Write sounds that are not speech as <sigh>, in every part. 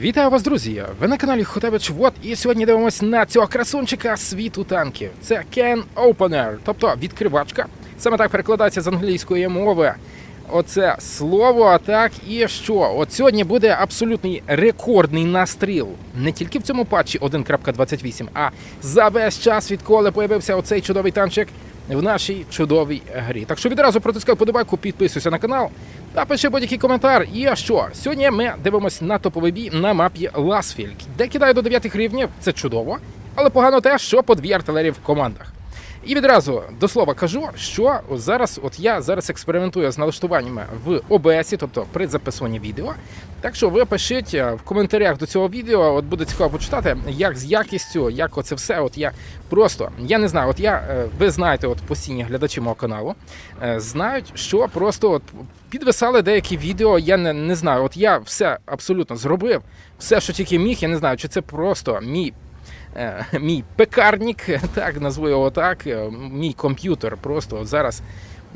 Вітаю вас, друзі! Ви на каналі Хотевич Вот, і сьогодні дивимося на цього красунчика світу танків. Це Can Opener, тобто відкривачка. Саме так перекладається з англійської мови. Оце слово, так і що? От сьогодні буде абсолютний рекордний настріл не тільки в цьому патчі 1.28, а за весь час, відколи появився оцей чудовий танчик в нашій чудовій грі. Так що відразу протискай подобайку, підписуйся на канал та пиши будь-який коментар. І що? Сьогодні ми дивимося на топовий бій на мапі Ласфільд, де кидає до 9 рівнів. Це чудово, але погано те, що по дві артилерії в командах. І відразу до слова кажу, що зараз, от я зараз експериментую з налаштуваннями в OBS, тобто при записуванні відео. Так що ви пишіть е, в коментарях до цього відео, от буде цікаво почитати, як з якістю, як оце все. От я просто я не знаю, от я е, ви знаєте, от постійні глядачі мого каналу е, знають, що просто от підвисали деякі відео. Я не, не знаю, от я все абсолютно зробив, все, що тільки міг. Я не знаю, чи це просто мій мій пекарник, так назву його так, е, мій комп'ютер просто от зараз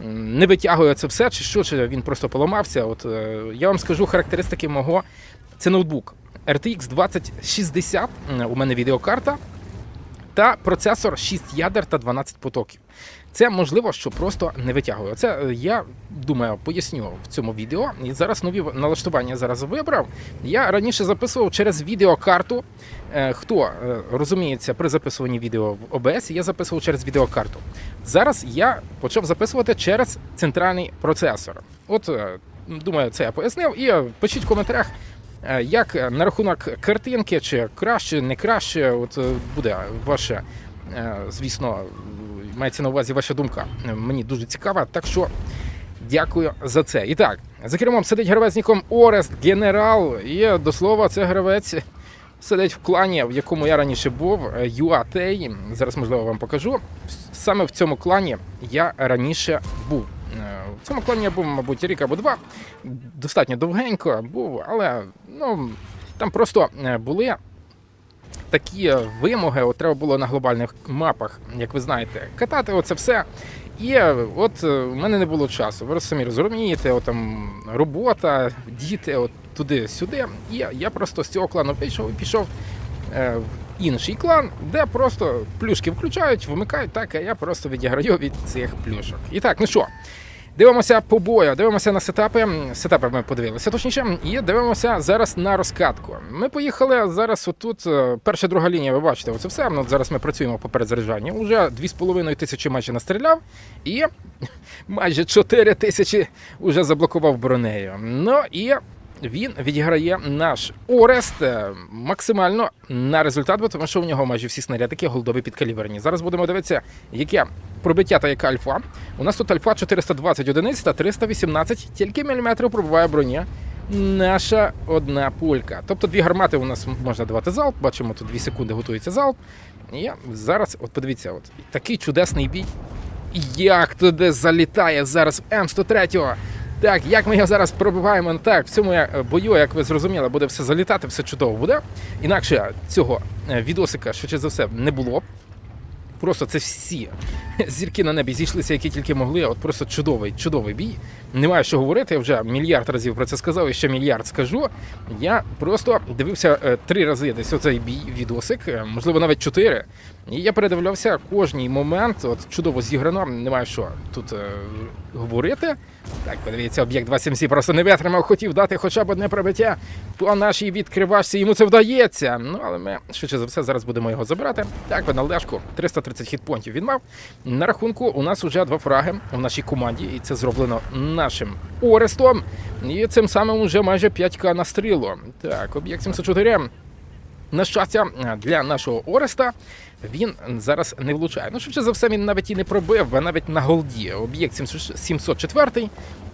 не витягує це все, чи що, чи він просто поламався. От е, я вам скажу характеристики мого. Це ноутбук RTX 2060, у мене відеокарта. Та процесор 6 ядер та 12 потоків. Це можливо, що просто не витягує. Це е, я думаю, поясню в цьому відео. І зараз нові налаштування зараз вибрав. Я раніше записував через відеокарту. Е, Хто е, розуміється при записуванні відео в OBS, я записував через відеокарту. Зараз я почав записувати через центральний процесор. От думаю, це я пояснив. І пишіть в коментарях. Як на рахунок картинки, чи краще, не краще, от буде ваша, е, звісно, мається на увазі ваша думка. Мені дуже цікава, так що дякую за це. І так, за кермом сидить гравець ніком Орест Генерал. І до слова, це гравець сидить в клані, в якому я раніше був, UAT. Зараз, можливо, вам покажу. Саме в цьому клані я раніше був. В цьому клані я був, мабуть, рік або два. Достатньо довгенько був, але ну, там просто були такі е, вимоги. От треба було на глобальних мапах, як ви знаєте, катати оце все. І е, от е, в мене не було часу. Ви самі розумієте, от там робота, діти, от туди-сюди. І я просто з цього клану пішов і пішов е, в інший клан, де просто плюшки включають, вмикають так, а я просто відіграю від цих плюшок. І так, ну що. Дивимося по бою, дивимося на сетапи. Сетапи ми подивилися точніше, і дивимося зараз на розкатку. Ми поїхали зараз. Отут е, перша друга лінія. Ви бачите, оце все. Ну, зараз ми працюємо по перезаряджанні. Уже 2,5 тисячі майже настріляв, і <laughs> майже 4 тисячі вже заблокував бронею. Ну і він відіграє наш Орест е, максимально на результат, бо тому що у нього майже всі снарядики голдові підкаліберні. Зараз будемо дивитися, яке пробиття та яка альфа. У нас тут альфа 420 одиниць та 318 тільки міліметрів пробиває броня. Наша одна пулька. Тобто дві гармати у нас можна давати залп. Бачимо, тут 2 секунди готується залп. І зараз, от подивіться, от такий чудесний бій. Як туди залітає зараз М103. Так, як ми його зараз пробиваємо, Ну, так, в цьому е, бою, як ви зрозуміли, буде все залітати, все чудово буде. Інакше цього е, відосика, швидше за все, не було. Просто це всі <laughs> зірки на небі зійшлися, які тільки могли. От просто чудовий, чудовий бій. Немає що говорити. Я вже мільярд разів про це сказав і ще мільярд скажу. Я просто дивився е, три рази десь оцей бій відосик, можливо, навіть чотири. І я передивлявся кожний момент. От чудово зіграно. Немає що тут е, говорити. Так, подивіться, об'єкт 277 просто не витримав, хотів дати хоча б одне пробиття по нашій відкривачці. Йому це вдається. Ну але ми швидше за все зараз будемо його забирати. Так, пеналдешку 330 хітпонтів він мав. На рахунку у нас уже два фраги у нашій команді, і це зроблено нашим Орестом. І цим самим уже майже 5к на стрілу. Так, об'єкт 704. На щастя, для нашого Ореста він зараз не влучає. Ну, швидше за все, він навіть і не пробив, а навіть на голді. Об'єкт 704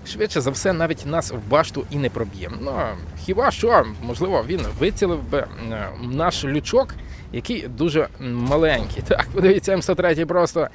швидше за все, навіть нас в башту і не проб'є. Ну, хіба що, можливо, він вицілив би е, наш лючок, який дуже маленький. <laughs> Так, подивіться, М103 просто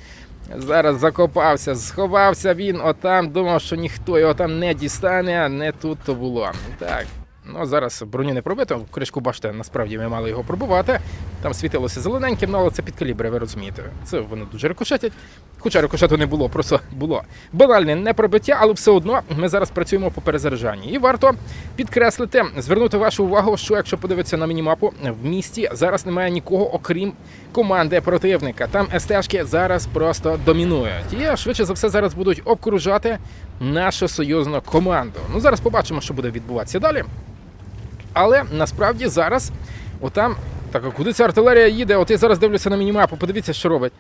зараз закопався, сховався він отам, думав, що ніхто його там не дістане, не тут то було. Так. Ну, зараз броню не пробито, кришку бачите, насправді ми мали його пробувати. Там світилося зелененьким, ну, але це під калібри, ви розумієте. Це вони дуже рикошетять. Хоча рикошету не було, просто було банальне непробиття, але все одно ми зараз працюємо по перезаряджанні. І варто підкреслити, звернути вашу увагу, що якщо подивитися на мінімапу, в місті зараз немає нікого, окрім команди противника. Там СТшки зараз просто домінують. І швидше за все зараз будуть обкружати нашу союзну команду. Ну зараз побачимо, що буде відбуватися далі. Але насправді зараз, отам, так а куди ця артилерія їде? От я зараз дивлюся на мінімапу, подивіться, що робить.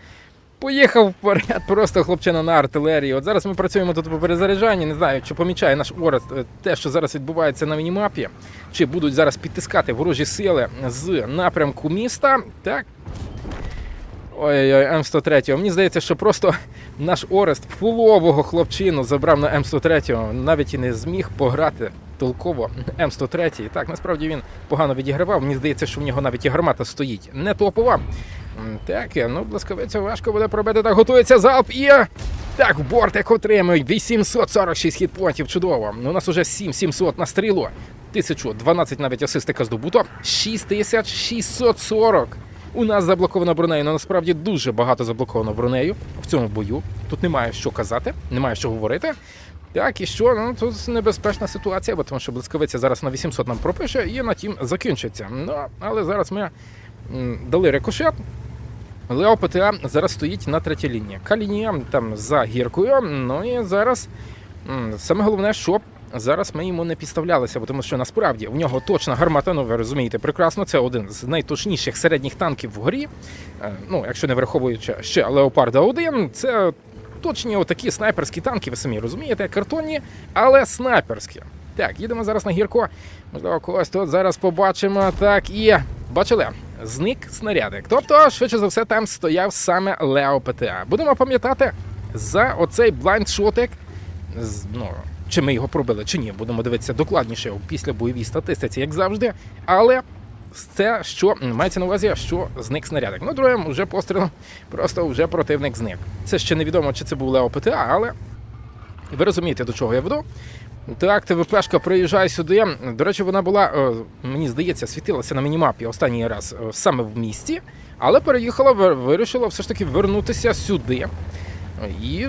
Поїхав вперед, просто хлопчина на артилерії. От зараз ми працюємо тут по перезаряджанні. Не знаю, чи помічає наш Орест е, те, що зараз відбувається на мінімапі, чи будуть зараз підтискати ворожі сили з напрямку міста. Так. Ой-ой-ой, М103. Мені здається, що просто наш Орест фулового хлопчину забрав на М103, навіть і не зміг пограти толково М103. Так, насправді він погано відігравав. Мені здається, що в нього навіть і гармата стоїть не топова. Так, ну блискавиця важко буде пробити. Так, готується залп і. Так, бортик отримує 846 хітпонтів. Чудово. Ну, у нас уже 7700 на стрілу. 1012 навіть асистика здобуто. 6640. У нас заблоковано бронею. Ну насправді дуже багато заблоковано бронею в цьому бою. Тут немає що казати, немає що говорити. Так, і що? Ну тут небезпечна ситуація, бо тому що блискавиця зараз на 800 нам пропише і на тім закінчиться. Ну, але зараз ми дали рикошет. Лео ПТА зараз стоїть на третій лінії. Калінія там за гіркою. Ну і зараз саме головне, щоб зараз ми йому не підставлялися, тому що насправді в нього точна гармата, ну ви розумієте, прекрасно. Це один з найточніших середніх танків в горі. Е, Ну, якщо не враховуючи ще Леопарда 1, це точні отакі снайперські танки, ви самі розумієте, картонні, але снайперські. Так, їдемо зараз на гірко. Можливо, когось тут зараз побачимо. Так, і бачили, зник снарядик. Тобто, швидше за все, там стояв саме Лео ПТА. Будемо пам'ятати за оцей блайндшотик. Ну, чи ми його пробили, чи ні. Будемо дивитися докладніше після бойовій статистиці, як завжди. Але це що мається на увазі, що зник снарядик. Ну, другим вже пострілом, просто вже противник зник. Це ще невідомо, чи це був Лео ПТА, але ви розумієте, до чого я веду. Так, ТВПшка приїжджає сюди. До речі, вона була, е, мені здається, світилася на мінімапі останній раз е, саме в місті, але переїхала, вирішила все ж таки вернутися сюди. І,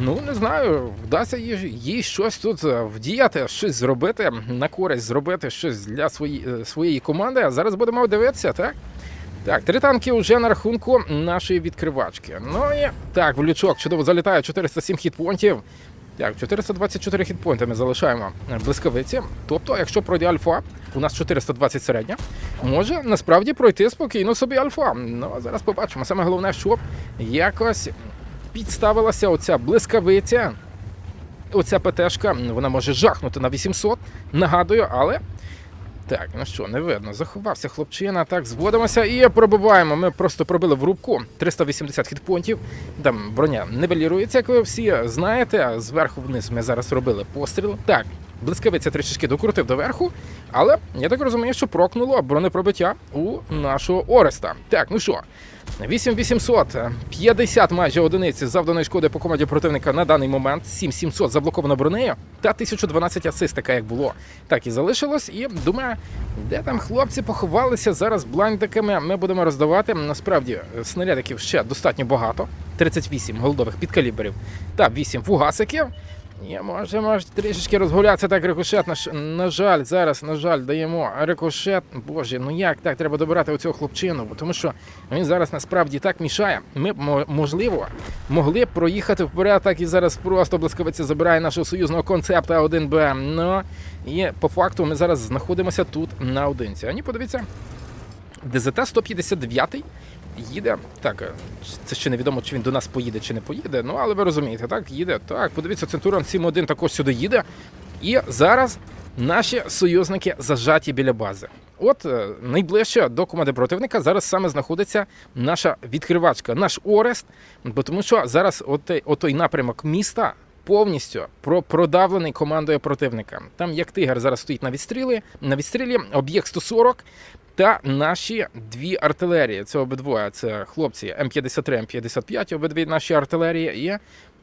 ну не знаю, вдасться їй, їй щось тут е, вдіяти, щось зробити, на користь зробити щось для свої, е, своєї команди. А зараз будемо дивитися, так? Так, три танки вже на рахунку нашої відкривачки. Ну і так, в лючок чудово залітає 407 хітпонтів. Так, 424 хітпойнти ми залишаємо блискавиці. Тобто, якщо пройде альфа, у нас 420 середня, може насправді пройти спокійно собі альфа. Ну а зараз побачимо. Саме головне, щоб якось підставилася оця блискавиця. Оця ПТшка, вона може жахнути на 800, нагадую, але. Так, ну що, не видно. Заховався хлопчина. Так, зводимося і пробиваємо. Ми просто пробили в рубку 380 хітпонтів. Там броня нивелірується, як ви всі знаєте. Зверху вниз ми зараз робили постріл. Так, блискавиця трішечки докрутив до верху, але я так розумію, що прокнуло бронепробиття у нашого Ореста. Так, ну що, 8800, 50 майже одиниці завданої шкоди по команді противника на даний момент, 7700 заблоковано бронею та 1012 асистика, як було, так і залишилось. І думаю, де там хлопці поховалися зараз блайндиками. Ми будемо роздавати. Насправді снарядиків ще достатньо багато. 38 голдових підкалібрів та 8 фугасиків. І можемо трішечки розгулятися так рикошет. На, жаль, зараз, на жаль, даємо рикошет. Боже, ну як так треба добирати оцього хлопчину, бо тому що він зараз насправді так мішає. Ми б, можливо могли б проїхати вперед, так і зараз просто блискавиця забирає нашого союзного концепта 1Б. Ну і по факту ми зараз знаходимося тут наодинці. Ані подивіться, ДЗТ 159 їде. Так, це ще невідомо, чи він до нас поїде, чи не поїде. Ну, але ви розумієте, так, їде. Так, подивіться, Центуріон 7-1 також сюди їде. І зараз наші союзники зажаті біля бази. От е, найближче до команди противника зараз саме знаходиться наша відкривачка, наш Орест, бо тому що зараз отой, отой напрямок міста повністю продавлений командою противника. Там як тигр зараз стоїть на відстрілі, на відстрілі, об'єкт 140. Та наші дві артилерії. Це обидвоє. Це хлопці М53, М55, обидві наші артилерії. І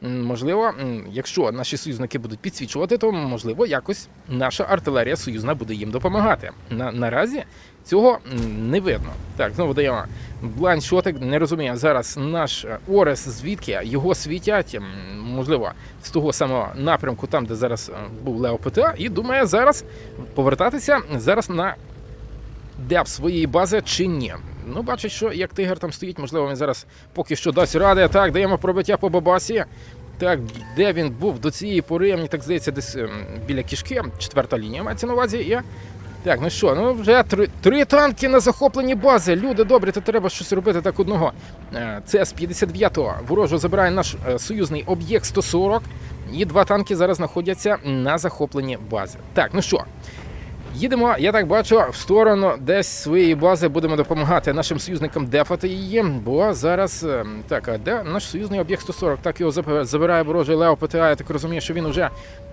можливо, якщо наші союзники будуть підсвічувати, то можливо якось наша артилерія союзна буде їм допомагати. На, наразі цього не видно. Так, знову даємо блайндшотик. Не розумію зараз наш е, Орес, звідки його світять, можливо, з того самого напрямку, там де зараз е, був Лео ПТА, і думає зараз повертатися зараз на деп своєї бази чи ні. Ну, бачить, що як тигр там стоїть, можливо, він зараз поки що дасть ради. Так, даємо пробиття по бабасі. Так, де він був до цієї пори, мені так здається, десь ем, біля кішки, четверта лінія мається на увазі. І... Так, ну що, ну вже три, три танки на захопленні бази. Люди добрі, то треба щось робити так одного. Це з 59-го ворожо забирає наш е, союзний об'єкт 140. І два танки зараз знаходяться на захопленні бази. Так, ну що, Їдемо, я так бачу, в сторону десь своєї бази будемо допомагати нашим союзникам дефати її. Бо зараз е, так, а де наш союзний об'єкт 140? Так його заб- забирає ворожий Лео ПТА. Я так розумію, що він уже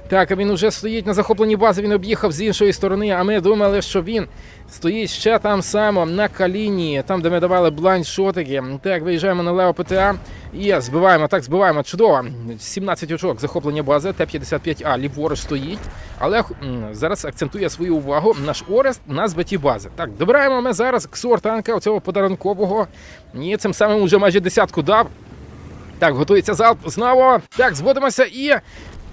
так, він уже стоїть на захопленій базі. Він об'їхав з іншої сторони. А ми думали, що він стоїть ще там само на калінії, там, де ми давали блайндшотики. Так, виїжджаємо на Лео ПТА і збиваємо. Так, збиваємо. Чудово. 17 очок захоплення бази. Т-55А ліворуч стоїть. Але зараз акцентує свою увагу наш Орест на збитті бази. Так, добираємо ми зараз ксор танка оцього подарункового. І цим самим уже майже десятку дав. Так, готується залп знову. Так, зводимося і.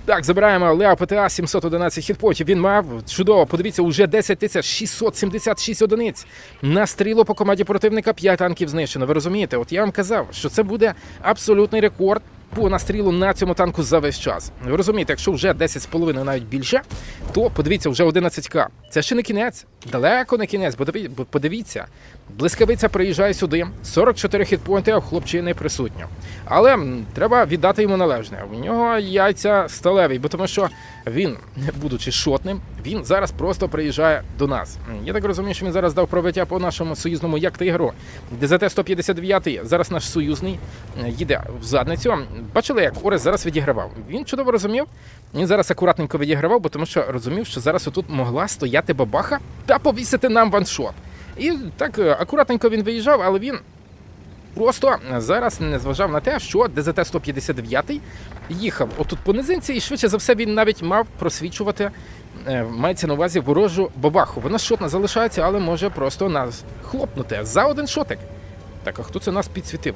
Так, забираємо Лео ПТА 711 хітпотів. Він мав чудово. Подивіться, уже 10 тисяч 676 одиниць. На стрілу по команді противника 5 танків знищено. Ви розумієте? От я вам казав, що це буде абсолютний рекорд по настрілу на цьому танку за весь час. Ви розумієте, якщо вже 10,5 навіть більше, то подивіться, вже 11к. Це ще не кінець, далеко не кінець. Бо подивіться, блискавиця приїжджає сюди, 44 хітпойнти, а в хлопчини присутньо. Але треба віддати йому належне. У нього яйця сталеві, бо тому що він, будучи шотним, він зараз просто приїжджає до нас. Я так розумію, що він зараз дав пробиття по нашому союзному як тигру. ДЗТ 159 зараз наш союзний їде в задницю. Бачили, як Орес зараз відігравав. Він чудово розумів. Він зараз акуратненько відігравав, бо тому що розумів, що зараз отут могла стояти бабаха та повісити нам ваншот. І так е, акуратненько він виїжджав, але він просто зараз не зважав на те, що ДЗТ 159 їхав отут по низинці, і швидше за все він навіть мав просвічувати. е, Мається на увазі ворожу бабаху. Вона шотна залишається, але може просто нас хлопнути за один шотик. Так, а хто це нас підсвітив?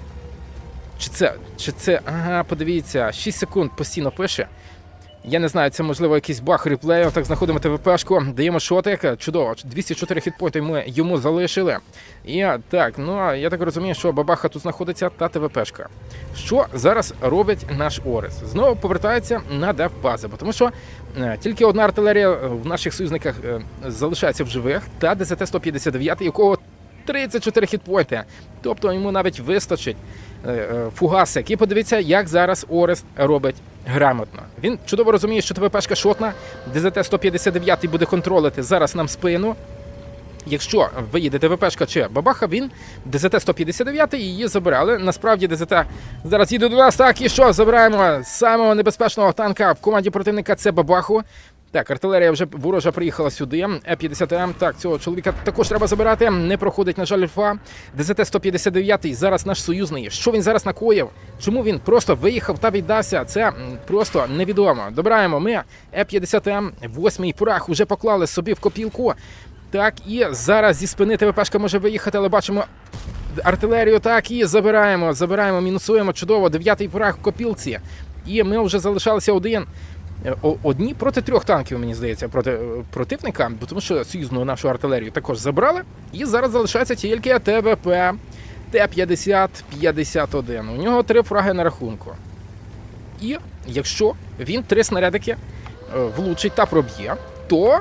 Чи це, чи це, ага, подивіться, 6 секунд постійно пише. Я не знаю, це можливо якийсь баг реплею. Так знаходимо ТВПшку, даємо шотик. Чудово, 204 хітпойнти ми йому залишили. І так, ну а я так розумію, що бабаха тут знаходиться та ТВПшка. Що зараз робить наш Орес? Знову повертається на деф бази, бо тому що е, тільки одна артилерія в наших союзниках е, залишається в живих, та ДЗТ 159, якого 34 хітпойнти. Тобто йому навіть вистачить е, е, фугасик. І подивіться, як зараз Орест робить грамотно. Він чудово розуміє, що ТВПшка шотна, ДЗТ 159 буде контролити зараз нам спину. Якщо виїде ТВПшка чи бабаха, він ДЗТ 159 її забере. Але насправді ДЗТ зараз їде до нас. Так, і що? Забираємо самого небезпечного танка в команді противника. Це бабаху. Так, артилерія вже ворожа приїхала сюди. Е-50М. Так, цього чоловіка також треба забирати. Не проходить, на жаль, альфа. ДЗТ 159 зараз наш союзний. Що він зараз накоїв? Чому він просто виїхав та віддався? Це просто невідомо. Добираємо ми Е-50М. Восьмий порах уже поклали собі в копілку. Так, і зараз зі спини ТВПшка може виїхати, але бачимо артилерію. Так, і забираємо, забираємо, мінусуємо. Чудово, дев'ятий порах в копілці. І ми вже залишалися один. Е, Одні проти трьох танків, мені здається, проти е, противника, тому що союзну нашу артилерію також забрали. І зараз залишається тільки ТВП Т-50-51. У нього три фраги на рахунку. І якщо він три снарядики е, влучить та проб'є, то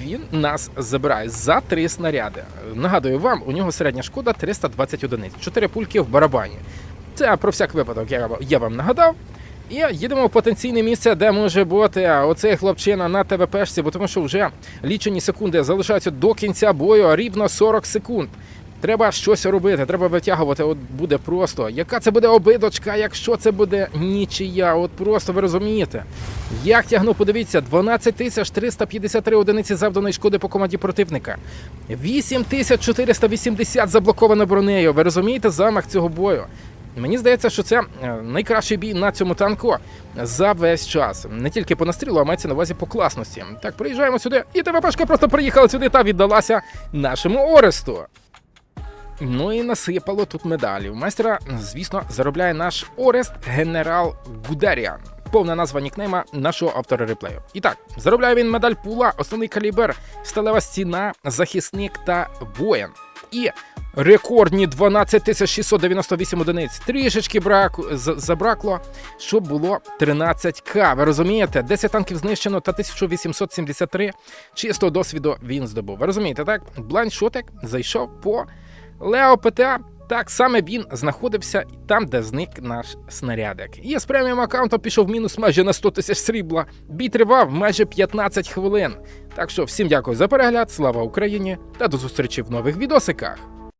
він нас забирає за три снаряди. Нагадую вам, у нього середня шкода 320 одиниць, 4 пульки в барабані. Це про всяк випадок, я вам нагадав. І їдемо в потенційне місце, де може бути оцей хлопчина на ТВПшці, бо тому що вже лічені секунди залишаються до кінця бою, рівно 40 секунд. Треба щось робити, треба витягувати. От буде просто. Яка це буде обидочка, якщо це буде нічия? От просто ви розумієте. Як тягну, подивіться, 12 тисяч 353 одиниці завданої шкоди по команді противника. 8480 заблоковано бронею. Ви розумієте замах цього бою? Мені здається, що це е, найкращий бій на цьому танку за весь час. Не тільки по настрілу, а мається на увазі по класності. Так, приїжджаємо сюди, і ТВПшка просто приїхала сюди та віддалася нашому Оресту. Ну і насипало тут медалів. Майстра, звісно, заробляє наш Орест Генерал Гудеріан. Повна назва нікнейма нашого автора реплею. І так, заробляє він медаль пула, основний калібр, сталева стіна, захисник та воїн. І рекордні 12 698 одиниць. Трішечки брак... забракло, щоб було 13к. Ви розумієте? 10 танків знищено та 1873 чистого досвіду він здобув. Ви розумієте, так? Блайндшотик зайшов по Лео ПТА. Так саме він знаходився там, де зник наш снарядик. Я з преміум аккаунтом пішов мінус майже на 100 тисяч срібла. Бій тривав майже 15 хвилин. Так що всім дякую за перегляд, слава Україні та до зустрічі в нових відосиках.